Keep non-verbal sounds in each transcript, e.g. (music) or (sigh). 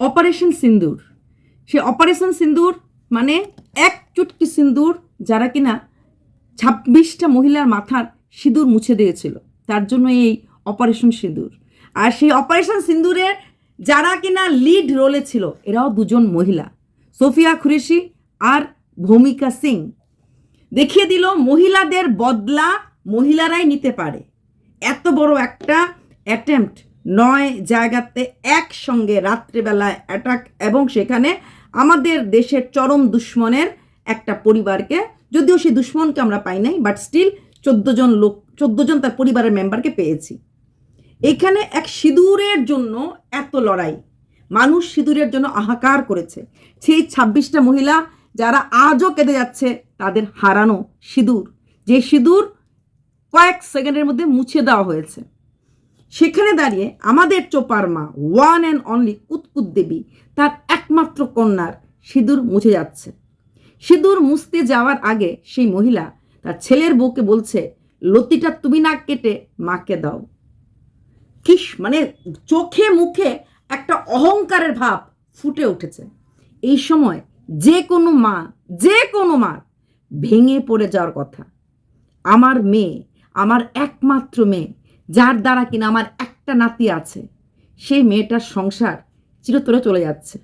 Operation সিন্দুর। সে operation সিন্দুর মানে এক চুটকি সিন্দুর যারা কিনা ছাব্বিশটা মহিলার মাথার সিঁদুর মুছে দিয়েছিল। তার জন্য এই অপারেশন সিঁদুর আর সেই অপারেশন সিন্দুরের যারা কিনা লিড রোলে ছিল, এরাও দুজন মহিলা। সোফিয়া খুরেশি আর ভূমিকা সিং। দেখিয়ে দিল, মহিলাদের বদলা মহিলারাই নিতে পারে। এত বড় একটা অ্যাটেম্পট নয় জায়গাতে একসঙ্গে রাত্রেবেলায় অ্যাটাক এবং সেখানে আমাদের দেশের চরম দুশ্মনের একটা পরিবারকে, যদিও সেই দুশ্মনকে আমরা পাই নাই বাট স্টিল চোদ্দ জন লোক, চোদ্দ জন তার পরিবারের মেম্বারকে পেয়েছি। এখানে এক সিঁদুরের জন্য এত লড়াই। মানুষ সিঁদুরের জন্য হাহাকার করেছে। সেই ছাব্বিশটা মহিলা যারা আজও কেঁদে যাচ্ছে, তাদের হারানো সিঁদুর। যে সিঁদুর কয়েক সেকেন্ডের মধ্যে মুছে দেওয়া হয়েছে। সেখানে দাঁড়িয়ে আমাদের চোপার মা ওয়ান অ্যান্ড অনলি কুতকুত দেবী, তার একমাত্র কন্যার সিঁদুর মুছে যাচ্ছে। সিঁদুর মুছতে যাওয়ার আগে সেই মহিলা তার ছেলের বউকে বলছে, লতিটা তুমি না কেটে মাকে দাও। কিস মানে চোখে মুখে একটা অহংকারের ভাব ফুটে উঠেছে। এই সময় যে কোনো মা, যে কোনো মা ভেঙে পড়ে যাওয়ার কথা। আমার মেয়ে, আমার একমাত্র মেয়ে যার দ্বারা কিনা আমার একটা নাতি আছে, সেই মেয়েটার সংসার চিরতরে চলে যাচ্ছে।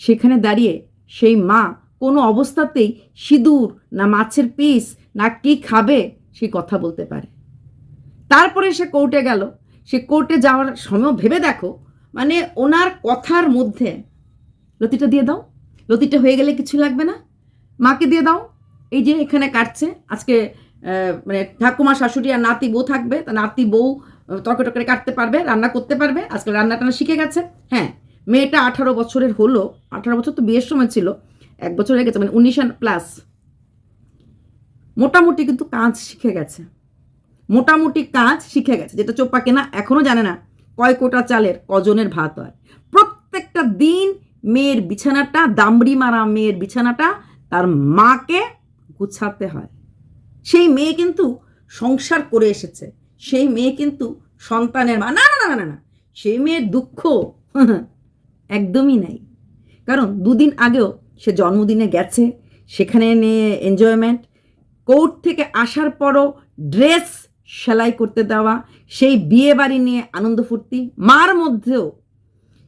সেখানে দাঁড়িয়ে সেই মা কোনো অবস্থাতেই সিঁদুর না মাছের পিস না কি খাবে সেই কথা বলতে পারে। তারপরে সে কোর্টে গেল। সে কোর্টে যাওয়ার সময় ভেবে দেখো মানে ওনার কথার মধ্যে, লতিটা দিয়ে দাও, লতিটা হয়ে গেলে কিছু লাগবে না, মাকে দিয়ে দাও, এই যে এখানে কাটছে, আজকে মানে ঠাকুমা শাশুড়ি আর নাতি বউ থাকবে, তা নাতি বউ তরকারি টরকারি কাটতে পারবে, রান্না করতে পারবে, আজকে রান্না টান্না শিখে গেছে। হ্যাঁ মেয়েটা আঠারো বছরের হলো, আঠারো বছর তো বিয়ের সময় ছিল, এক বছর হয়ে গেছে মানে উনিশ প্লাস মোটামুটি কিন্তু কাজ শিখে গেছে। মোটামুটি কাজ শিখে গেছে, যেটা চোপ্পা কেনা এখনও জানে না, কয় কোটা চালের, কজনের ভাত হয়। প্রত্যেকটা দিন মেয়ের বিছানাটা, দামড়ি মারা মেয়ের বিছানাটা তার মাকে গুছাতে হয়। সেই মেয়ে কিন্তু সংসার করে এসেছে। সেই মেয়ে কিন্তু সন্তানের মা। না না না না না সেই মেয়ের দুঃখ (laughs) একদমই নাই। কারণ দুদিন আগেও সে জন্মদিনে গেছে, সেখানে নিয়ে এনজয়মেন্ট কোর্ট থেকে আসার পরও ড্রেস সেলাই করতে দেওয়া, সেই বিয়ে বাড়ি নিয়ে আনন্দ ফুর্তি, মার মধ্যেও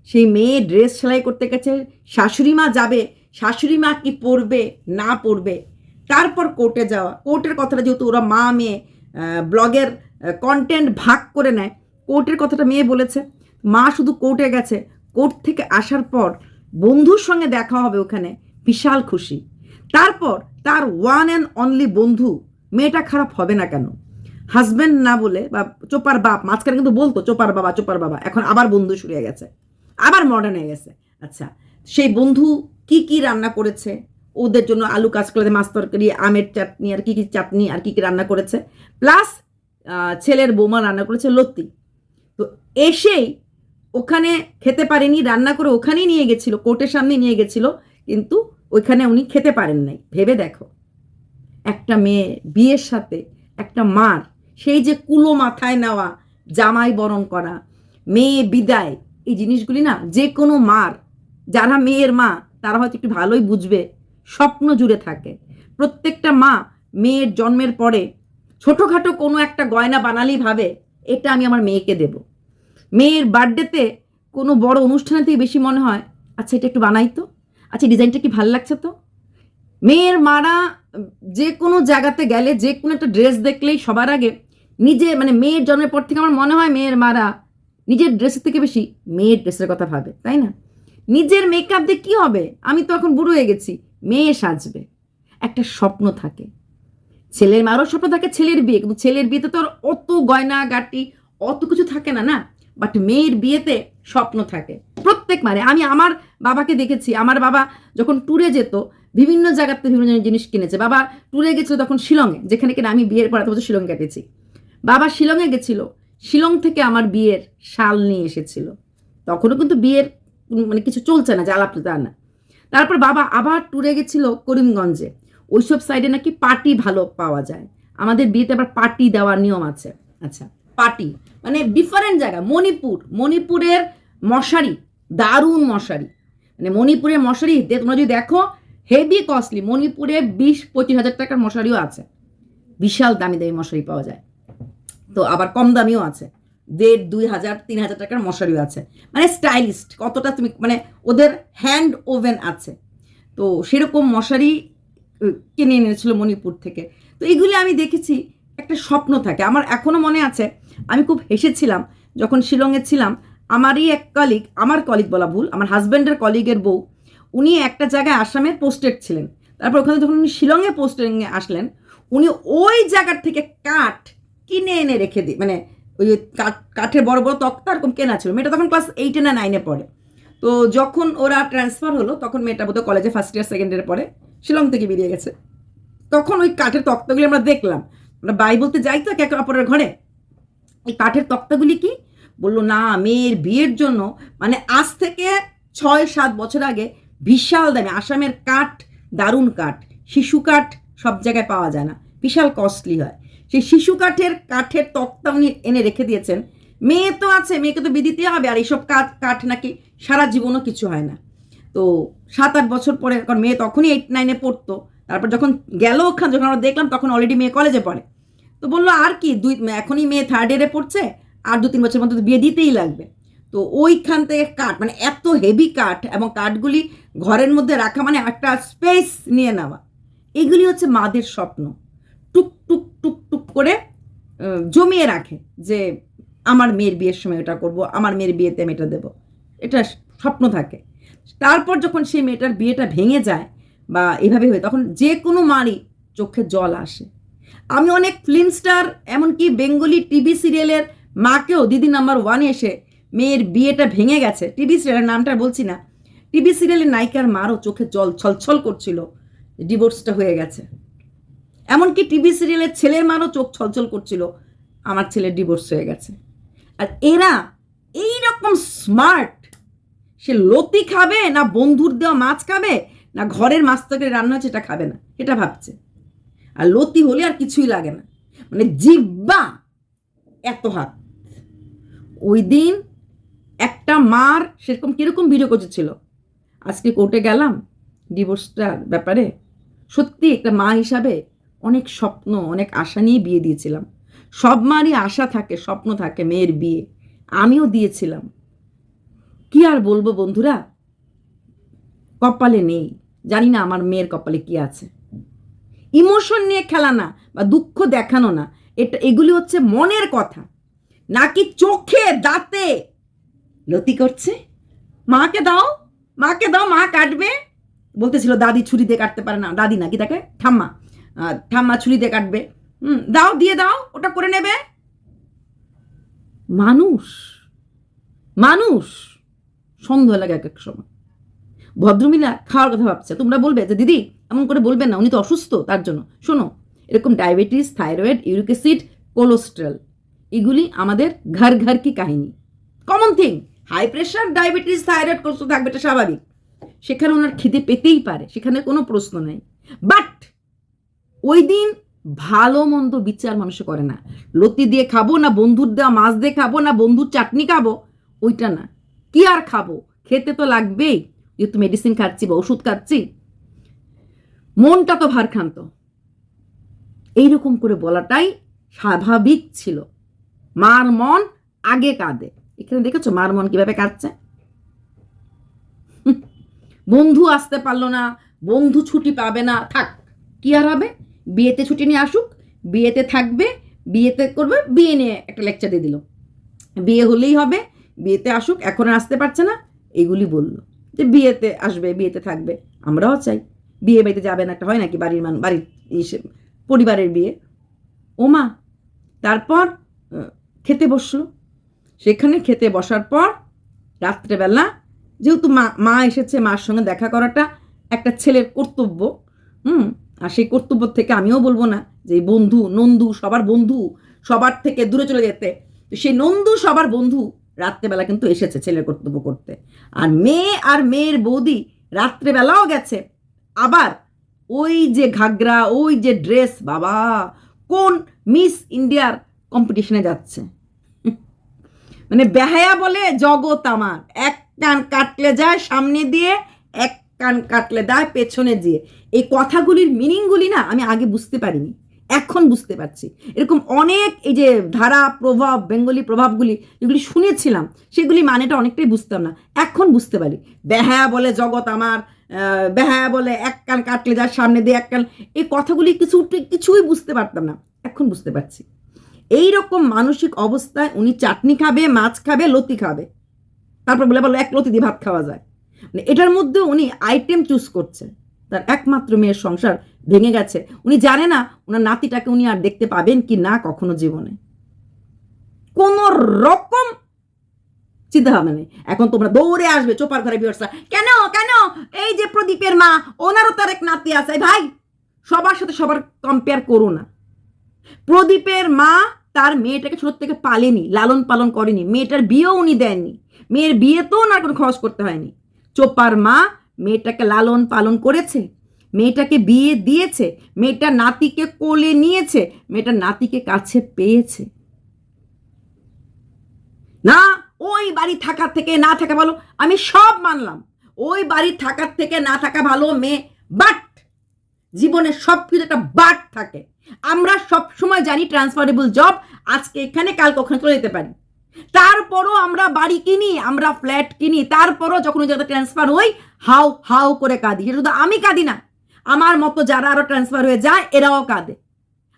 সেই মেয়ে ড্রেস সেলাই করতে গেছে, শাশুড়ি মা যাবে, শাশুড়ি মা কি পরবে, না পরবে তারপর কোর্টে যাওয়া। কোর্টের কথাটা যেহেতু ওরা মা মেয়ে ব্লগের কন্টেন্ট ভাগ করে নেয় কোর্টের কথাটা মেয়ে বলেছে। মা শুধু কোর্টে গেছে। কোর্ট থেকে আসার পর বন্ধুর সঙ্গে দেখা হবে ওখানে। বিশাল খুশি। তারপর তার ওয়ান অ্যান্ড অনলি বন্ধু, মেয়েটা খারাপ হবে না কেন? হাজব্যান্ড না বলে বা চোপার বাপ, মাঝখানে কিন্তু বলতো, চোপার বাবা চোপার বাবা। এখন আবার বন্ধু শুরু হয়ে গেছে। আবার মডার্ন হয়ে গেছে। আচ্ছা সেই বন্ধু কি কি রান্না করেছে? ওদের জন্য আলু কাঁচকলাতে মাছ তরকারি, আমের চাটনি আর কি কি চাটনি আর কি কি রান্না করেছে। প্লাস ছেলের বৌমা রান্না করেছে লত্তি তো এসেই ওখানে খেতে পারেনি, রান্না করে ওখানেই নিয়ে গেছিল, কোর্টের সামনে নিয়ে গেছিল, কিন্তু ওইখানে উনি খেতে পারেন নাই। ভেবে দেখো, একটা মেয়ে বিয়ের সাথে একটা মার, সেই যে কুলো মাথায় নেওয়া, জামাই বরণ করা, মেয়ে বিদায়, এই জিনিসগুলি না, যে কোনো মার, যারা মেয়ের মা, তারা হয়তো একটু ভালোই বুঝবে স্বপ্ন জুড়ে থাকে। প্রত্যেকটা মা মেয়ের জন্মের পরে ছোটোখাটো কোনো একটা গয়না বানালেই ভাবে, এটা আমি আমার মেয়েকে দেব। মেয়ের বার্থডেতে কোনো বড় থেকে বেশি মনে হয় আচ্ছা এটা একটু বানাই তো। আচ্ছা ডিজাইনটা কি ভালো লাগছে তো? মেয়ের মারা যে কোনো জায়গাতে গেলে, যে কোনো একটা ড্রেস দেখলেই সবার আগে নিজে মানে মেয়ের জন্মের পর থেকে আমার মনে হয় মেয়ের মারা নিজের ড্রেসের থেকে বেশি মেয়ের ড্রেসের কথা ভাবে, তাই না? নিজের মেকআপ দিয়ে কী হবে? আমি তো এখন বুড়ো হয়ে গেছি। মেয়ে সাজবে। একটা স্বপ্ন থাকে। ছেলের মারও স্বপ্ন থাকে ছেলের বিয়ে, কিন্তু ছেলের বিয়েতে তো অত গয়না গাটি অত কিছু থাকে না না? বাট মেয়ের বিয়েতে স্বপ্ন থাকে। প্রত্যেক মারে, আমি আমার বাবাকে দেখেছি, আমার বাবা যখন ট্যুরে যেত, বিভিন্ন জায়গাতে বিভিন্ন জিনিস কিনেছে। বাবা ট্যুরে গেছিল তখন শিলংয়ে, যেখানে কিনা আমি বিয়ের পর এত বছর শিলং কেটেছি বাবা শিলংয়ে গেছিল, শিলং থেকে আমার বিয়ের শাল নিয়ে এসেছিল। তখনও কিন্তু বিয়ের মানে কিছু চলছে না জ্বালা তা না। তারপর বাবা আবার ট্যুরে গেছিল করিমগঞ্জে। ওইসব সাইডে নাকি পার্টি ভালো পাওয়া যায়। আমাদের বিয়েতে আবার পার্টি দেওয়ার নিয়ম আছে। আচ্ছা পার্টি মানে ডিফারেন্ট জায়গা। মণিপুর, মণিপুরের মশারি, দারুণ মশারি। মানে মণিপুরের মশারি তোমরা যদি দেখো হেভি কস্টলি মণিপুরে বিশ, পঁচিশ হাজার টাকার মশারিও আছে। বিশাল দামি দামি মশারি পাওয়া যায়। তো আবার কম দামিও আছে। দেড়, দুই হাজার, তিন হাজার টাকার মশারিও আছে। মানে স্টাইলিস্ট কতটা তুমি মানে ওদের হ্যান্ড ওভেন আছে। তো সেরকম মশারি কিনে এনেছিল মণিপুর থেকে। তো এইগুলি আমি দেখেছি, একটা স্বপ্ন থাকে। আমার এখনও মনে আছে, আমি খুব হেসেছিলাম, যখন শিলংয়ে ছিলাম, আমারই এক কলিগ আমার কলিগ বলা ভুল, আমার হাজব্যান্ডের কলিগের বউ, উনি একটা জায়গায় আসামের পোস্টেড ছিলেন। তারপর ওখানে যখন উনি শিলংয়ে পোস্টিংয়ে আসলেন, উনি ওই জায়গার থেকে কাঠ কিনে এনে রেখে দিই মানে ওই যে কাঠ কাঠের বড় বড় তক্তা এরকম কেনা ছিল। মেয়েটা তখন ক্লাস এইটে না নাইনে পড়ে। তো যখন ওরা ট্রান্সফার হলো, তখন মেয়েটা বোধহয় কলেজে ফার্স্ট ইয়ার সেকেন্ড ইয়ারে পড়ে। শিলং থেকে বেরিয়ে গেছে। তখন ওই কাঠের তক্তাগুলি আমরা দেখলাম। আমরা বাই বলতে যাই তো একে অপরের ঘরে। এই কাঠের তক্তাগুলি কি? বলল, না, মেয়ের বিয়ের জন্য মানে আজ থেকে ছয় সাত বছর আগে বিশাল দামে, আসামের কাঠ, দারুণ কাঠ, শিশু কাঠ সব জায়গায় পাওয়া যায় না। বিশাল কস্টলি হয়। সেই শিশু কাঠের কাঠের তক্তা উনি এনে রেখে দিয়েছেন। মেয়ে তো আছে, মেয়েকে তো বিদিতে হবে, আর এইসব কাঠ কাঠ নাকি সারা জীবনও কিছু হয় না। তো সাত আট বছর পরে কারণ মেয়ে তখনই এইট নাইনে পড়তো। তারপর যখন গেল ওখান, যখন আমরা দেখলাম, তখন অলরেডি মেয়ে কলেজে পড়ে। তো বলল, আর কি, দুই, এখনই মেয়ে থার্ড ইয়ারে পড়ছে, আর দু, তিন বছর মধ্যে বিয়ে দিতেই লাগবে। তো ওইখান থেকে কাঠ মানে এত হেভি কাঠ এবং কাঠগুলি ঘরের মধ্যে রাখা মানে একটা স্পেস নিয়ে নেওয়া। এগুলি হচ্ছে মাদের স্বপ্ন। টুক টুক করে জমিয়ে রাখে যে আমার মেয়ের বিয়ের সময় এটা করব, আমার মেয়ের বিয়েতে আমি এটা দেবো। এটা স্বপ্ন থাকে। তারপর যখন সেই মেয়েটার বিয়েটা ভেঙে যায় বা এভাবে হয়, তখন যে কোনো মারই চোখে জল আসে। আমি অনেক ফিল্ম স্টার এমনকি বেঙ্গলি টিভি সিরিয়ালের মাকেও দিদি নাম্বার ওয়ানে এসে মেয়ের বিয়েটা ভেঙে গেছে। টিভি সিরিয়ালের নামটা বলছি না। টিভি সিরিয়ালের নায়িকার মারও চোখে জল ছলছল করছিল। ডিভোর্সটা হয়ে গেছে। এমনকি টিভি সিরিয়ালের ছেলের মারও চোখ ছলছল করছিল। আমার ছেলের ডিভোর্স হয়ে গেছে। আর এরা এই রকম স্মার্ট সে লতি খাবে না বন্ধুর দেওয়া মাছ খাবে, না ঘরের মাছ থেকে রান্না এটা খাবে না, এটা ভাবছে। আর লতি হলে আর কিছুই লাগে না। মানে জিব্বা এত হাত। ওই দিন একটা মার সেরকম কীরকম ভিডিও করছিল? আজকে কোর্টে গেলাম ডিভোর্সটার ব্যাপারে। সত্যি একটা মা হিসাবে অনেক স্বপ্ন, অনেক আশা নিয়ে বিয়ে দিয়েছিলাম। সব মারই আশা থাকে, স্বপ্ন থাকে মেয়ের বিয়ে। আমিও দিয়েছিলাম। কি আর বলব বন্ধুরা? কপালে নেই। জানি না আমার মেয়ের কপালে কি আছে। ইমোশন নিয়ে খেলা না বা দুঃখ দেখানো না। এটা, এগুলি হচ্ছে মনের কথা। নাকি চোখে দাঁতে? লতি করছে? মাকে দাও মাকে দাও, মা কাটবে। বলতেছিল, দাদি ছুরি দিয়ে কাটতে পারে না। দাদি নাকি তাকে? ঠাম্মা। ঠাম্মা ছুরি দিয়ে কাটবে। হুম, দাও, দিয়ে দাও, ওটা করে নেবে। মানুষ মানুষ, সন্দেহ লাগে এক এক সময়। ভদ্রমিলা খাওয়ার কথা ভাবছে। তোমরা বলবে যে, দিদি, এমন করে বলবেন না, উনি তো অসুস্থ, তার জন্য। শোনো, এরকম diabetes, thyroid, uric acid, cholesterol, এগুলি আমাদের ঘর ঘর কি কাহিনী। Common thing high pressure diabetes, thyroid, cholesterol থাকবে, এটা স্বাভাবিক। সেখানে ওনার খিদে পেতেই পারে, সেখানে কোনো প্রশ্ন নেই। বাট ওই দিন ভালো মন্দ বিচার মানুষে করে না। লতি দিয়ে খাব না বন্ধুর দেওয়া মাছ দিয়ে খাব না বন্ধুর চাটনি খাব, ওইটা না। কি আর খাব? খেতে তো লাগবেই। যেহেতু মেডিসিন খাচ্ছি বা ওষুধ খাচ্ছি। মনটা তো ভারখান্ত এইরকম করে বলাটাই স্বাভাবিক ছিল। মার মন আগে কাঁদে। এখানে দেখেছ মার মন কীভাবে কাঁদছে? বন্ধু আসতে পারল না, বন্ধু ছুটি পাবে না। থাক, কি আর হবে? বিয়েতে ছুটি নিয়ে আসুক, বিয়েতে থাকবে, বিয়েতে করবে, বিয়ে নিয়ে একটা লেকচার দিয়ে দিল। বিয়ে হলেই হবে, বিয়েতে আসুক, এখন আসতে পারছে না, এগুলি বলল। যে বিয়েতে আসবে, বিয়েতে থাকবে, আমরাও চাই। বিয়ে বাড়িতে যাবে না, একটা হয় নাকি বাড়ির মান, বাড়ির পরিবারের বিয়ে। ও মা, তারপর খেতে বসল। সেখানে খেতে বসার পর, রাত্রেবেলা, যেহেতু মা মা এসেছে মার সঙ্গে দেখা করাটা একটা ছেলের কর্তব্য, হুম আর সেই কর্তব্য থেকে আমিও বলব না যে বন্ধু, নন্দু সবার বন্ধু, সবার থেকে দূরে চলে যেতে। সেই নন্দু সবার বন্ধু রাত্রেবেলা কিন্তু এসেছে ছেলের কর্তব্য করতে। আর মেয়ে আর মেয়ের বৌদি রাত্রেবেলাও গেছে। আবার ওই যে ঘাগরা, ওই যে ড্রেস, বাবা, কোন মিস ইন্ডিয়ার কম্পিটিশনে যাচ্ছে। মানে বেহায়া বলে জগৎ আমার। এক কান কাটলে যায় সামনে দিয়ে, এক কান কাটলে দেয়, পেছনে দিয়ে এই কথাগুলির মিনিংগুলি না আমি আগে বুঝতে পারিনি। এখন বুঝতে পারছি। এরকম অনেক এই যে ধারা, প্রভাব, বেঙ্গলি প্রভাবগুলি যেগুলি শুনেছিলাম, সেগুলি মানেটা অনেকটাই বুঝতাম না। এখন বুঝতে পারি। বেহায়া বলে জগৎ আমার বেহায়া বলে এক কান কাটলে যার সামনে দিয়ে এক কান। এই কথাগুলি কিছু কিছুই বুঝতে পারতাম না। এখন বুঝতে পারছি। এই রকম মানসিক অবস্থায় উনি চাটনি খাবে, মাছ খাবে, লতি খাবে। তারপর বলে, বলো, এক লতি দিয়ে ভাত খাওয়া যায়। মানে এটার মধ্যে উনি আইটেম চুজ করছে তার একমাত্র মেয়ের সংসার ভেঙে গেছে। উনি জানে না ওনার নাতিটাকে উনি আর দেখতে পাবেন কি না কখনো জীবনে। কোন রকম চিন্তা ভাবনা নেই। এখন তোমরা দৌড়ে আসবে, চোপার ঘরে বিয়র্সা কেন কেন? এই যে প্রদীপের মা, ওনারও তার এক নাতি আছে। ভাই, সবার সাথে সবার কম্পেয়ার করো না। প্রদীপের মা তার মেয়েটাকে ছোট থেকে পালেনি লালন পালন করেনি। মেয়েটার বিয়েও উনি দেননি। মেয়ের বিয়েতেও না কোনো খরচ করতে হয়নি। চোপার মা মেয়েটাকে লালন পালন করেছে, মেয়েটাকে বিয়ে দিয়েছে মেয়েটা নাতিকে কোলে নিয়েছে, মেয়েটার নাতিকে কাছে পেয়েছে। না, ওই বাড়ি থাকার থেকে না থাকা ভালো, আমি সব মানলাম। ওই বাড়ি থাকার থেকে না থাকা ভালো মেয়ে বাট জীবনে সব কিছু একটা বাট থাকে। আমরা সব সময় জানি ট্রান্সফারেবল জব আজকে এখানে কাল ওখানে চলে যেতে পারি। তারপরও আমরা বাড়ি কিনি, আমরা ফ্ল্যাট কিনি, তারপরও যখন ওই ট্রান্সফার হই, হাউ হাউ করে কাঁদি। সেটা শুধু আমি কাঁদি না, আমার মতো যারা আরও ট্রান্সফার হয়ে যায়, এরাও কাঁদে।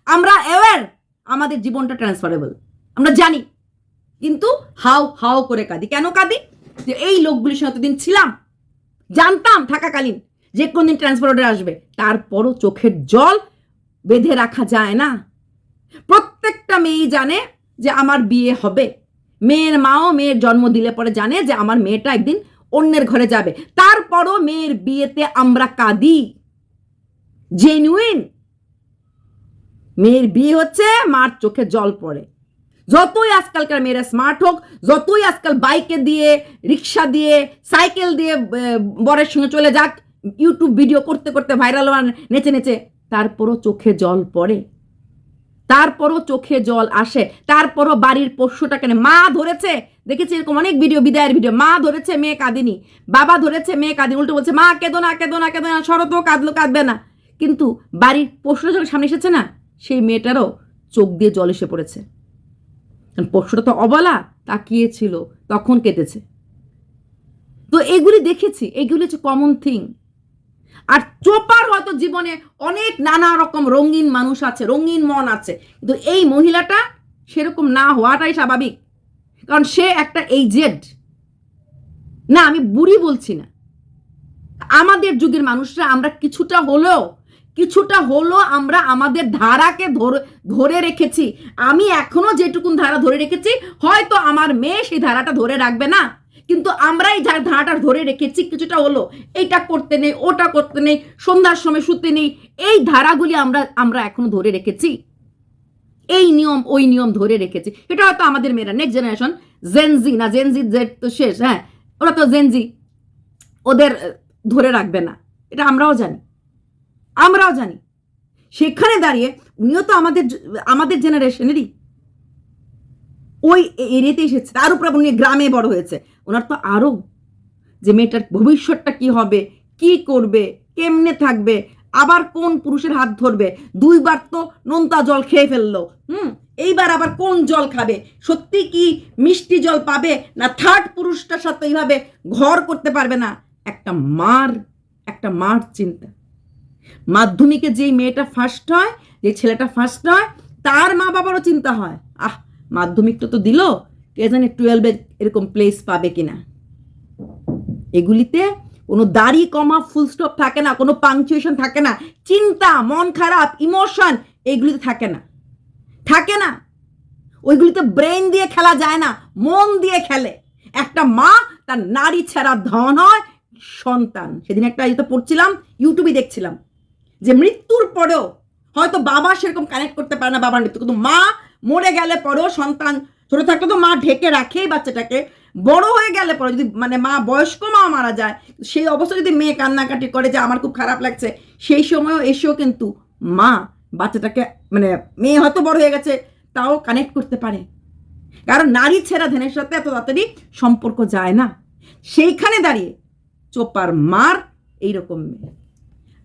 আমরা অ্যাওয়ার আমাদের জীবনটা ট্রান্সফারেবল আমরা জানি, কিন্তু হাউ হাউ করে কাঁদি। কেন কাঁদি? যে এই লোকগুলির সাথে দিন ছিলাম, জানতাম থাকাকালীন যে কোনদিন ট্রান্সফার অর্ডার আসবে। তারপরও চোখের জল বেঁধে রাখা যায় না। প্রত্যেকটা মেয়েই জানে যে আমার বিয়ে হবে। মেয়ের মাও মেয়ের জন্ম দিলে পরে জানে যে আমার মেয়েটা একদিন অন্যের ঘরে যাবে। তারপরও মেয়ের বিয়েতে আমরা কাঁদি। জেনুইন মেয়ের বিয়ে হচ্ছে, মার চোখে জল পড়ে। যতই আজকালকার মেয়েরা স্মার্ট হোক, যতই আজকাল বাইকে দিয়ে, রিক্সা দিয়ে, সাইকেল দিয়ে বরের সঙ্গে চলে যাক ইউটিউব ভিডিও করতে করতে ভাইরাল নেচে নেচে, তারপরও চোখে জল পড়ে। তারপরও চোখে জল আসে, তারপরও বাড়ির পোষ্যটাকে নিয়ে- মা ধরেছে, দেখেছি এরকম অনেক ভিডিও, বিদায়ের ভিডিও। মা ধরেছে মেয়ে কাঁদিনি, বাবা ধরেছে মেয়ে কাঁদিনি, উল্টো বলছে, মা, কেঁদো না কেঁদো না কেঁদো না শরতও কাঁদলো, কাঁদবে না। কিন্তু বাড়ির পোষ্যটা যখন সামনে এসেছে না, সেই মেয়েটারও চোখ দিয়ে জল এসে পড়েছে। কারণ পোষ্যটা তো অবলা, তাকিয়েছিল, তখন কেঁদেছে। তো এগুলি দেখেছি, এগুলি হচ্ছে কমন থিং আর চোপার হয়তো জীবনে অনেক নানা রকম রঙিন মানুষ আছে, রঙিন মন আছে। কিন্তু এই মহিলাটা সেরকম না হওয়াটাই স্বাভাবিক। কারণ সে একটা এইজেড না, আমি বুড়ি বলছি না। আমাদের যুগের মানুষরা আমরা কিছুটা হলেও, কিছুটা হলো আমরা আমাদের ধারাকে ধরে ধরে রেখেছি। আমি এখনও যেটুকুন ধারা ধরে রেখেছি, হয়তো আমার মেয়ে সেই ধারাটা ধরে রাখবে না। কিন্তু আমরাই যার ধারাটা ধরে রেখেছি, কিছুটা হলো এইটা করতে নেই, ওটা করতে নেই, সন্ধ্যার সময় শুতে নেই, এই ধারাগুলি আমরা আমরা এখনও ধরে রেখেছি। এই নিয়ম, ওই নিয়ম ধরে রেখেছি। এটা হয়তো আমাদের মেয়েরা নেক্সট জেনারেশন জেনজি না জেনজি জেড তো শেষ হ্যাঁ ওরা তো জেনজি ওদের ধরে রাখবে না। এটা আমরাও জানি। আমরাও জানি। সেখানে দাঁড়িয়ে, উনিও তো আমাদের আমাদের জেনারেশনেরই ওই এরিয়াতে এসেছে। তার উপর উনি গ্রামে বড় হয়েছে। ওনার তো আরও যে মেয়েটার ভবিষ্যৎটা কি হবে, কি করবে, কেমনে থাকবে, আবার কোন পুরুষের হাত ধরবে? দুইবার তো নোনতা জল খেয়ে ফেলল। হুম? এইবার আবার কোন জল খাবে? সত্যি কি মিষ্টি জল পাবে না থার্ড পুরুষটার সাথে এইভাবে ঘর করতে পারবে না? একটা মার একটা মার চিন্তা। মাধ্যমিকে যেই মেয়েটা ফার্স্ট হয়, যে ছেলেটা ফার্স্ট হয়, তার মা বাবারও চিন্তা হয়। আহ! মাধ্যমিকটা তো দিল, কে জানে টুয়েলভে এরকম প্লেস পাবে কিনা। এগুলিতে কোনো দাড়ি কমা ফুল স্টপ থাকে না, কোনো পাংচুয়েশন থাকে না, চিন্তা, মন খারাপ ইমোশন এগুলিতে থাকে না। থাকে না। ওইগুলিতে ব্রেন দিয়ে খেলা যায় না, মন দিয়ে খেলে। একটা মা, তার নারী ছাড়া ধন হয়, সন্তান। সেদিন একটা ইয়েতে পড়ছিলাম ইউটিউবে দেখছিলাম, যে মৃত্যুর পরেও হয়তো বাবা সেরকম কানেক্ট করতে পারে না বাবার মৃত্যু, কিন্তু মা মরে গেলে পরেও সন্তান ছোট থাকলে তো মা ঢেকে রাখেই বাচ্চাটাকে। বড় হয়ে গেলে পরে যদি মানে মা বয়স্ক মা মারা যায়, সেই অবস্থা যদি মেয়ে কান্নাকাটি করে যে আমার খুব খারাপ লাগছে, সেই সময়ও এসেও কিন্তু মা বাচ্চাটাকে মানে মেয়ে হয়তো বড় হয়ে গেছে, তাও কানেক্ট করতে পারে। কারণ নারী ছেঁড়া ধ্যানের সাথে এত তাড়াতাড়ি সম্পর্ক যায় না। সেইখানে দাঁড়িয়ে চোপার মার এইরকম মেয়ে।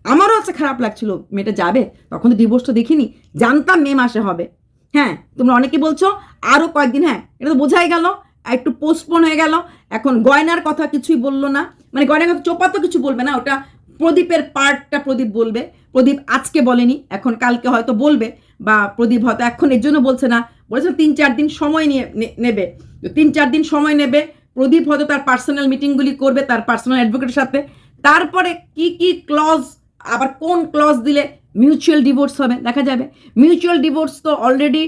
আমারও আছে খারাপ লাগছিল, মেয়েটা যাবে? তখন তো ডিভোর্সটা দেখিনি। জানতাম মে মাসে হবে। হ্যাঁ তোমরা অনেকে বলছো আরও কয়েকদিন হ্যাঁ এটা তো বোঝাই গেল, একটু পোস্টপোন হয়ে গেল, এখন গয়নার কথা কিছুই বলল না মানে গয়নার কথা চোপা তো কিছু বলবে না, ওটা প্রদীপের পার্টটা প্রদীপ বলবে, প্রদীপ আজকে বলেনি, এখন কালকে হয়তো বলবে, বা প্রদীপ হয়তো এখন এর জন্য বলছে না, বলেছে তিন চার দিন সময় নিয়ে নেবে তিন চার দিন সময় নেবে, প্রদীপ হয়তো তার পার্সোনাল মিটিংগুলি করবে, তার পার্সোনাল অ্যাডভোকেটের সাথে, তারপরে কি কি ক্লজ আবার কোন ক্লজ দিলে মিউচুয়াল ডিভোর্স হবে, দেখা যাবে। মিউচুয়াল ডিভোর্স তো অলরেডি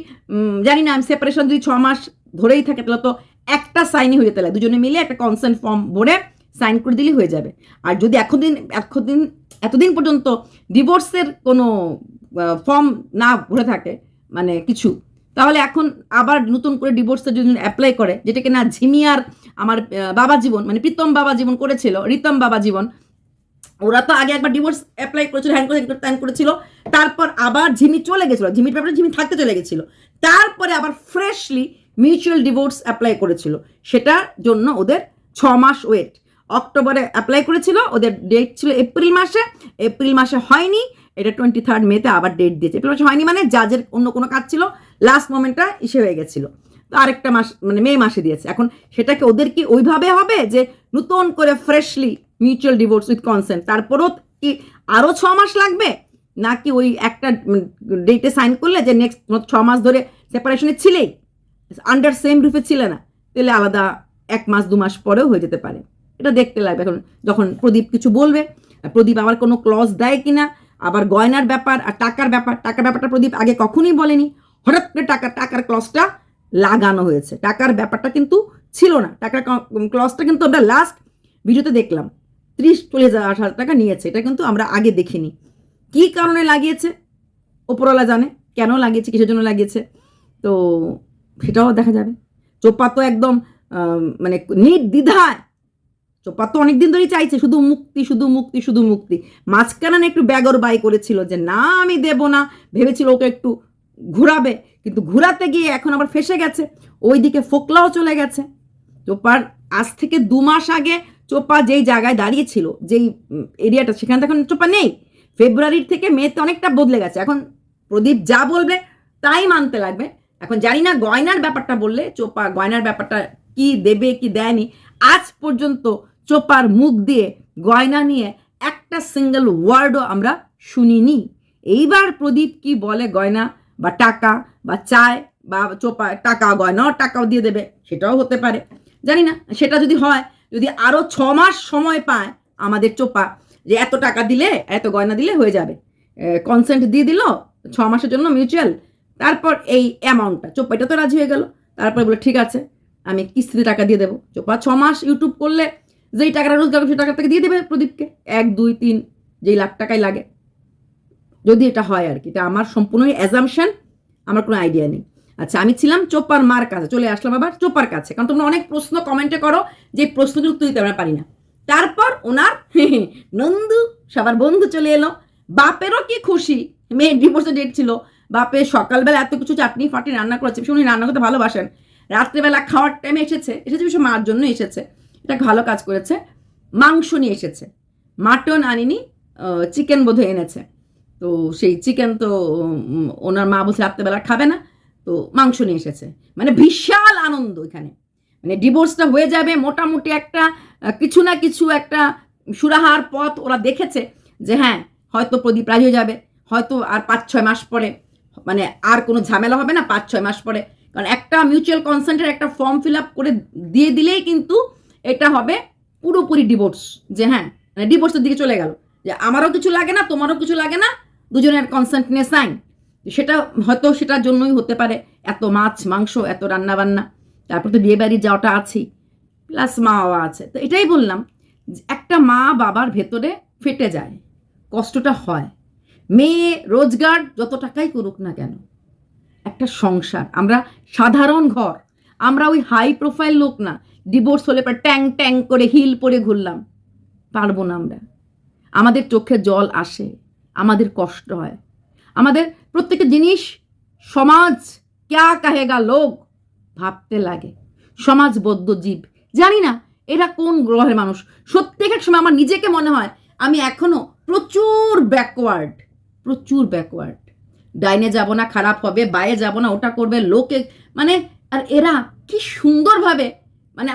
জানি না, আমি সেপারেশন যদি ছ মাস ধরেই থাকে, তাহলে তো একটা সাইনই হয়ে যেতে দুজনে মিলে একটা কনসেন্ট ফর্ম ভরে সাইন করে দিলেই হয়ে যাবে। আর যদি এতদিন এতদিন এতদিন পর্যন্ত ডিভোর্সের কোনো ফর্ম না ভরে থাকে মানে কিছু, তাহলে এখন আবার নতুন করে ডিভোর্সের যদি অ্যাপ্লাই করে, যেটাকে না ঝিমিয়ার আমার বাবা জীবন মানে প্রীতম বাবা জীবন করেছিল, রিতম বাবা জীবন ওরা তো আগে একবার ডিভোর্স অ্যাপ্লাই করেছিল হ্যান্ড করে ত্যান করেছিল। তারপর আবার ঝিমি চলে গেছিল। ঝিমির ব্যাপারে ঝিমি থাকতে চলে গেছিল। তারপরে আবার ফ্রেশলি মিউচুয়াল ডিভোর্স অ্যাপ্লাই করেছিল। সেটার জন্য ওদের ছ মাস ওয়েট অক্টোবরে অ্যাপ্লাই করেছিল। ওদের ডেট ছিল এপ্রিল মাসে। এপ্রিল মাসে হয়নি। এটা টোয়েন্টি থার্ড মেতে আবার ডেট দিয়েছে। এপ্রিল মাসে হয়নি মানে জাজের অন্য কোনো কাজ ছিল লাস্ট মোমেন্টটা ইসে হয়ে গেছিল। তো আরেকটা মাস মানে মে মাসে দিয়েছে। এখন সেটাকে ওদের কি ওইভাবে হবে যে নতুন করে freshly mutual divorce with consent তারপরও কি আরও ছ মাস লাগবে? নাকি ওই একটা ডেটে সাইন করলে যে নেক্সট ছ মাস ধরে সেপারেশনে ছিলেই? আন্ডার সেম রুফে ছিলে না। তাহলে আলাদা এক মাস, দু মাস পরেও হয়ে যেতে পারে। এটা দেখতে লাগবে। এখন যখন প্রদীপ কিছু বলবে প্রদীপ আবার কোনো ক্লজ দেয় কি না আবার গয়নার ব্যাপার আর টাকার ব্যাপার, টাকার ব্যাপারটা প্রদীপ আগে কখনোই বলেনি। হঠাৎ করে টাকা, টাকার ক্লজটা লাগানো হয়েছে। টাকার ব্যাপারটা কিন্তু ছিল না। টাকার ক্লজটা কিন্তু আমরা লাস্ট ভিডিওতে দেখলাম। ত্রিশ চল্লিশ হাজার টাকা নিয়েছে। এটা কিন্তু আমরা আগে দেখিনি। কী কারণে লাগিয়েছে? ওপরওয়ালা জানে। কেন লাগিয়েছে? কিসের জন্য লাগিয়েছে? তো সেটাও দেখা যাবে। চোপা তো একদম মানে নির্দ্বিধায়। চোপা তো অনেকদিন ধরেই চাইছে, শুধু মুক্তি শুধু মুক্তি শুধু মুক্তি। মাঝখানে একটু ব্যাগর বাই করেছিল যে, না, আমি দেব না। ভেবেছিল ওকে একটু ঘুরাবে। কিন্তু ঘুরাতে গিয়ে এখন আবার ফেসে গেছে। ওইদিকে ফোকলাও চলে গেছে। চোপার আজ থেকে দু মাস আগে চোপা যেই জায়গায় দাঁড়িয়েছিল যেই এরিয়াটা সেখানে এখন চোপা নেই। ফেব্রুয়ারির থেকে মেতে অনেকটা বদলে গেছে। এখন প্রদীপ যা বলবে তাই মানতে লাগবে। এখন জানি না গয়নার ব্যাপারটা বললে চোপা, গয়নার ব্যাপারটা কি দেবে, কি দেয়নি। আজ পর্যন্ত চোপার মুখ দিয়ে গয়না নিয়ে একটা সিঙ্গেল ওয়ার্ডও আমরা শুনিনি। এইবার প্রদীপ কি বলে গয়না বা টাকা বা চায় বা চোপা, টাকা গয়নাও টাকাও দিয়ে দেবে, সেটাও হতে পারে। জানি না, সেটা যদি হয় যদি আরও ছ মাস সময় পায় আমাদের চোপা, যে এত টাকা দিলে, এত গয়না দিলে হয়ে যাবে। কনসেন্ট দিয়ে দিল, ছ মাসের জন্য মিউচুয়াল তারপর এই অ্যামাউন্টটা চোপা এটা তো রাজি হয়ে গেল। তারপরে বলে, ঠিক আছে, আমি কিস্তিতে টাকা দিয়ে দেবো। চোপা ছ মাস ইউটিউব করলে, যেই টাকাটা রোজগার সেই টাকা থেকে দিয়ে দেবে প্রদীপকে। এক, দুই, তিন, যেই লাখ টাকাই লাগে। যদি এটা হয় আর কি এটা আমার সম্পূর্ণই অ্যাজামশন আমার কোনো আইডিয়া নেই। আচ্ছা আমি ছিলাম চোপার মার কাছে, চলে আসলাম আবার চোপার কাছে। কারণ তোমরা অনেক প্রশ্ন কমেন্টে করো, যে প্রশ্নগুলো উত্তর দিতে আমরা পারি না। তারপর ওনার (laughs) নন্দু, সবার বন্ধু চলে এলো। বাপেরও কি খুশি? মেয়ের ডিভোর্সের ডেট ছিল। বাপে সকালবেলা এত কিছু চাটনি ফাটনি রান্না করেছে উনি রান্না করতে ভালোবাসেন। রাত্রেবেলা খাওয়ার টাইমে এসেছে এসেছে বিষয় মার জন্য এসেছে। এটা ভালো কাজ করেছে। মাংস নিয়ে এসেছে। মাটন আনিনি চিকেন বোধহয় এনেছে। তো সেই চিকেন তো ওনার মা বলছে রাত্রেবেলা খাবে না। তো মাংস নিয়ে এসেছে। মানে বিশাল আনন্দ এখানে। মানে ডিভোর্সটা হয়ে যাবে, মোটামুটি একটা কিছু না কিছু একটা সুরাহার পথ ওরা দেখেছে যে হ্যাঁ হয়তো প্রদীপ রাজি হয়ে যাবে, হয়তো আর পাঁচ ছয় মাস পরে মানে আর কোনো ঝামেলা হবে না পাঁচ ছয় মাস পরে। কারণ একটা মিউচুয়াল কনসেন্টের একটা ফর্ম ফিল আপ করে দিয়ে দিলেই কিন্তু এটা হবে পুরোপুরি ডিভোর্স যে হ্যাঁ মানে ডিভোর্সের দিকে চলে গেল। যে আমারও কিছু লাগে না, তোমারও কিছু লাগে না, দুজনের কনসেন্ট নিয়ে সাইন সেটা হয়তো সেটার জন্যই হতে পারে। এত মাছ, মাংস, এত রান্না বান্না তারপর তো বিয়ে বাড়ি যাওয়াটা আছেই। প্লাস মা বাবা আছে। তো এটাই বললাম একটা মা বাবার ভেতরে ফেটে যায়, কষ্টটা হয়। মেয়ে রোজগার যত টাকাই করুক না কেন, একটা সংসার। আমরা সাধারণ ঘর, আমরা ওই হাই প্রোফাইল লোক না। ডিভোর্স হলে পর ট্যাং ট্যাং করে হিল পরে ঘুরলাম। পারব না আমরা। আমাদের চোখে জল আসে, আমাদের কষ্ট হয়। আমাদের প্রত্যেকটা জিনিস সমাজ ক্যা কাহেগা লোক ভাবতে লাগে। সমাজবদ্ধ জীব। জানি না এরা কোন গ্রহের মানুষ। সত্যি এক সময় আমার নিজেকে মনে হয় আমি এখনও প্রচুর ব্যাকওয়ার্ড প্রচুর ব্যাকওয়ার্ড ডাইনে যাব না, খারাপ হবে, বায়ে যাব না, ওটা করবে, লোকে মানে আর এরা কি সুন্দরভাবে মানে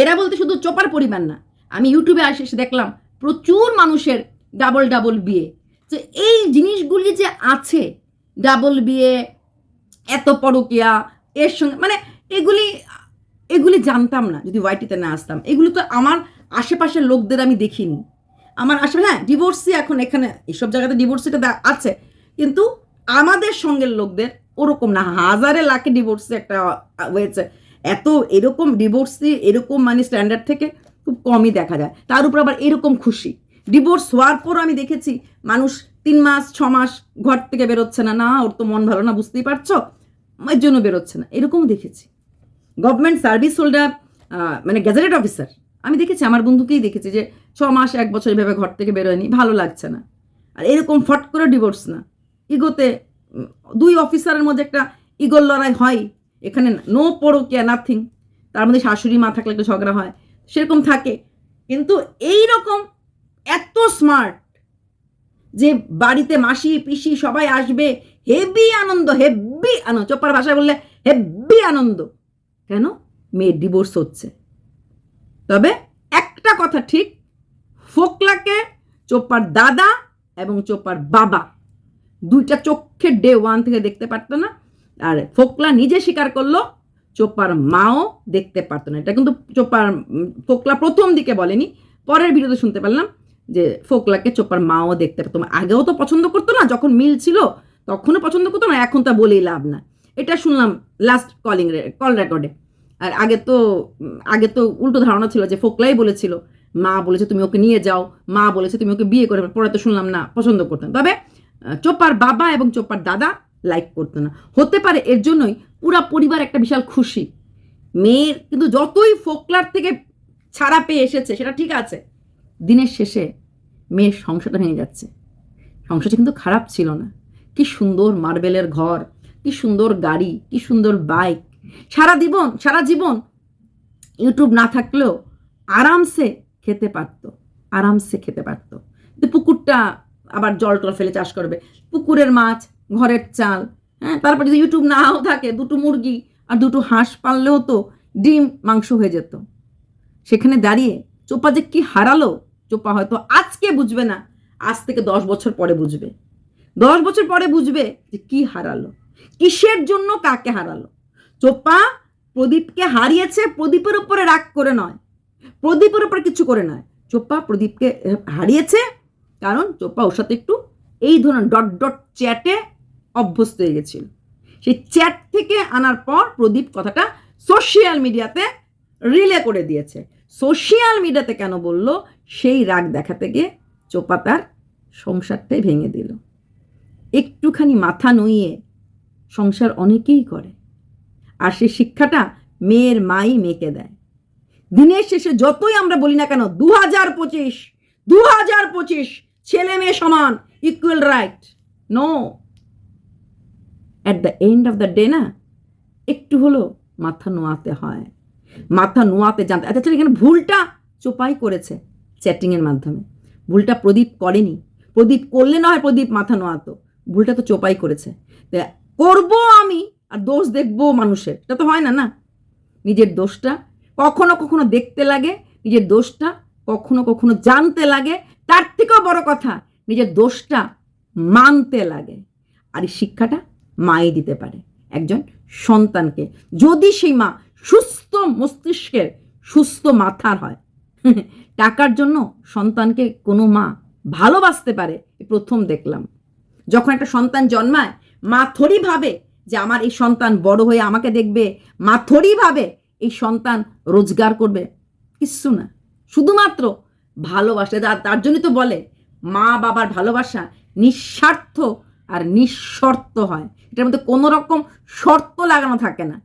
এরা বলতে শুধু চোপার পরিমাণ না। আমি ইউটিউবে আসে দেখলাম প্রচুর মানুষের ডাবল ডাবল বিয়ে। তো এই জিনিসগুলি যে আছে ডাবল বিয়ে, এত পরকিয়া, এর সঙ্গে মানে এগুলি এগুলি জানতাম না, যদি ওয়াইটিতে না আসতাম। এগুলি তো আমার আশেপাশের লোকদের আমি দেখিনি। আমার আশেপাশে হ্যাঁ ডিভোর্সি এখন এখানে, এসব জায়গাতে ডিভোর্সিটা আছে। কিন্তু আমাদের সঙ্গের লোকদের ওরকম না। হাজারে লাখে ডিভোর্সি একটা হয়েছে। এত এরকম ডিভোর্সি এরকম মানে স্ট্যান্ডার্ড থেকে খুব কমই দেখা যায়। তার উপর আবার এরকম খুশি। ডিভোর্স হওয়ার পর আমি দেখেছি, মানুষ তিন মাস, ছ মাস ঘর থেকে বেরোচ্ছে না। না, ওর তো মন ভালো না, বুঝতেই পারছ? এর জন্য বেরোচ্ছে না। এরকমও দেখেছি। গভর্নমেন্ট সার্ভিস হোল্ডার মানে গ্যাজেটেড অফিসার আমি দেখেছি, আমার বন্ধুকেই দেখেছি যে ছ মাস, এক বছর এভাবে ঘর থেকে বেরোয়নি, ভালো লাগছে না। আর এরকম ফট করে ডিভোর্স না। ইগোতে দুই অফিসারের মধ্যে একটা ইগোর লড়াই হয়। এখানে নো পড়ো পরকিয়া নাথিং তার মধ্যে শাশুড়ি, মা থাকলে একটা ঝগড়া হয়। সেরকম থাকে। কিন্তু এই রকম এত স্মার্ট যে বাড়িতে মাসি, পিসি সবাই আসবে হেভি আনন্দ হেভি আনন্দ। চোপার ভাষায় বললে হেভি আনন্দ। কেন? মেয়ের ডিভোর্স হচ্ছে। তবে একটা কথা ঠিক, ফোকলাকে চোপার দাদা এবং চোপার বাবা দুইটা চোখের ডে ওয়ান থেকে দেখতে পারতো না। আর ফোকলা নিজে স্বীকার করল চোপার মাও দেখতে পারতো না। এটা কিন্তু চোপার ফোকলা প্রথম দিকে বলেনি, পরের ভিডিওতে শুনতে পারলাম। যে ফোকলাকে চোপার মাও দেখতে পারতো না। আগেও তো পছন্দ করতো না, যখন মিল ছিল তখনও পছন্দ করতো না, এখন তা বলেই লাভ না এটা শুনলাম লাস্ট কলিং কল রেকর্ডে আর আগে তো আগে তো উল্টো ধারণা ছিল যে ফোকলাই বলেছিল, মা বলেছে তুমি ওকে নিয়ে যাও, মা বলেছে তুমি ওকে বিয়ে করে পরে তো শুনলাম না, পছন্দ করতেন তবে চোপার বাবা এবং চোপার দাদা লাইক করতো না। হতে পারে এর জন্যই পুরা পরিবার একটা বিশাল খুশি। মেয়ের কিন্তু যতই ফোকলার থেকে ছাড়া পেয়ে এসেছে, সেটা ঠিক আছে দিনের শেষে মেয়ের সংসারটা ভেঙে যাচ্ছে। সংসারটা কিন্তু খারাপ ছিল না। কি সুন্দর মার্বেলের ঘর, কি সুন্দর গাড়ি, কি সুন্দর বাইক। সারা জীবন সারা জীবন ইউটিউব না থাকলেও আরামসে খেতে পারতো, আরামসে খেতে পারতো। কিন্তু পুকুরটা আবার জল টল ফেলে চাষ করবে। পুকুরের মাছ, ঘরের চাল হ্যাঁ তারপর যদি ইউটিউব নাও থাকে, দুটো মুরগি আর দুটো হাঁস পাললেও তো ডিম, মাংস হয়ে যেত। সেখানে দাঁড়িয়ে চোপা যে কি হারালো চোপা হয়তো আজকে বুঝবে না, আজ থেকে দশ বছর পরে বুঝবে। দশ বছর পরে বুঝবে যে কি হারালো, কিসের জন্য কাকে হারালো। চোপা প্রদীপকে হারিয়েছে প্রদীপের উপরে রাগ করে নয়, প্রদীপের উপরে কিছু করে নয়। চোপা প্রদীপকে হারিয়েছে কারণ চোপা ওর সাথে একটু এই ধরনের ডট ডট চ্যাটে অভ্যস্ত হয়ে গেছিল। সেই চ্যাট থেকে আনার পর প্রদীপ কথাটা সোশ্যাল মিডিয়াতে রিলে করে দিয়েছে। সোশ্যাল মিডিয়াতে কেন বলল? সেই রাগ দেখাতে গিয়ে চোপা তার সংসারটাই ভেঙে দিল। একটুখানি মাথা নুইয়ে সংসার অনেকেই করে আর সেই শিক্ষাটা মেয়ের মাই মেয়েকে দেয়। দিনের শেষে যতই আমরা বলি না কেন দু হাজার পঁচিশ দু হাজার পঁচিশ ছেলে মেয়ে সমান equal right no at the end of the day না একটু হলো মাথা নোয়াতে হয়। মাথা নোয়াতে জানতে আচ্ছা, এখানে ভুলটা চোপাই করেছে। চ্যাটিংয়ের মাধ্যমে। ভুলটা প্রদীপ করেনি। প্রদীপ করলে না হয় প্রদীপ মাথা নোয়াতো। ভুলটা তো চোপাই করেছে। করব আমি আর দোষ দেখব মানুষের। এটা তো হয় না না? নিজের দোষটা কখনো কখনো দেখতে লাগে, নিজের দোষটা কখনো কখনো জানতে লাগে। তার থেকেও বড় কথা, নিজের দোষটা মানতে লাগে। আর এই শিক্ষাটা মাই দিতে পারে একজন সন্তানকে। যদি সেই মা সুস্থ মস্তিষ্কের সুস্থ মাথার হয় (laughs) টাকার জন্য সন্তানকে কোনো মা ভালোবাসতে পারে প্রথম দেখলাম। যখন একটা সন্তান জন্মায়, মা থরি ভাবে যে আমার এই সন্তান বড় হয়ে আমাকে দেখবে, মা থরি ভাবে এই সন্তান রোজগার করবে, কিচ্ছু না। শুধুমাত্র ভালোবাসা তার জন্যই তো বলে, মা বাবার ভালোবাসা নিঃস্বার্থ আর নিঃশর্ত হয়। এটার মধ্যে কোনো রকম শর্ত লাগানো থাকে না।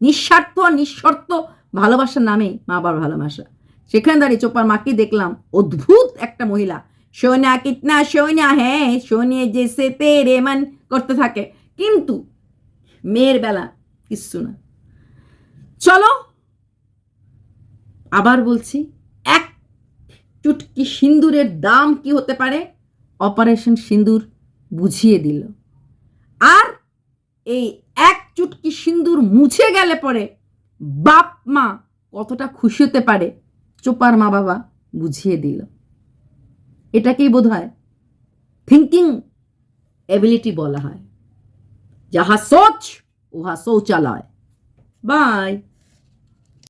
নিঃস্বার্থ আর নিঃশর্ত ভালোবাসার নামেই মা বাবার ভালোবাসা। সেখানে দাঁড়িয়ে চোপার মাকে দেখলাম, অদ্ভুত একটা মহিলা। সোনা কিতনা সোনা হ্যাঁ সোনে জেসে তেরে মন করতে থাকে, কিন্তু মেয়ের বেলা কিচ্ছু না। চলো, আবার বলছি, এক চুটকি সিন্দুরের দাম কি হতে পারে? অপারেশন সিন্দুর বুঝিয়ে দিল। আর এই এক চুটকি সিন্দুর মুছে গেলে পরে বাপ মা কতটা খুশি হতে পারে? চোপার মা বাবা বুঝিয়ে দিল। এটাকেই বোধ হয় থিঙ্কিং অ্যাবিলিটি বলা হয়। যাহা সোচ, উহা শৌচালয়। বাই